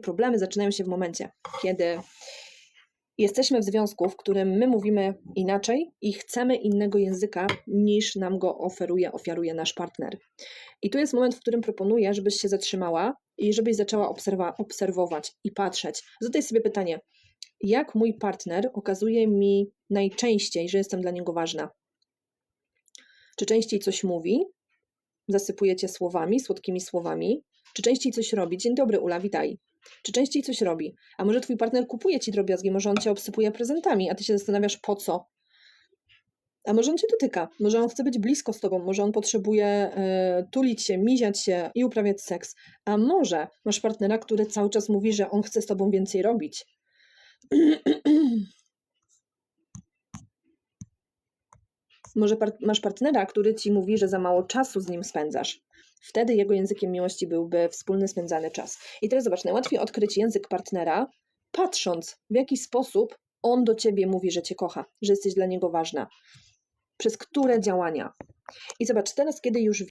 Problemy zaczynają się w momencie, kiedy jesteśmy w związku, w którym my mówimy inaczej i chcemy innego języka niż nam go oferuje, ofiaruje nasz partner. I tu jest moment, w którym proponuję, żebyś się zatrzymała i żebyś zaczęła obserwa- obserwować i patrzeć. Zadaj sobie pytanie, jak mój partner okazuje mi najczęściej, że jestem dla niego ważna? Czy częściej coś mówi? Zasypuje cię słowami, słodkimi słowami? Czy częściej coś robi? Dzień dobry, Ula, witaj. Czy częściej coś robi? A może twój partner kupuje ci drobiazgi, może on cię obsypuje prezentami, a ty się zastanawiasz po co? A może on cię dotyka? Może on chce być blisko z tobą? Może on potrzebuje e, tulić się, miziać się i uprawiać seks? A może masz partnera, który cały czas mówi, że on chce z tobą więcej robić? Może par- masz partnera, który ci mówi, że za mało czasu z nim spędzasz. Wtedy jego językiem miłości byłby wspólny spędzany czas. I teraz zobacz, najłatwiej odkryć język partnera, patrząc w jaki sposób on do ciebie mówi, że cię kocha, że jesteś dla niego ważna. Przez które działania. I zobacz, teraz, kiedy już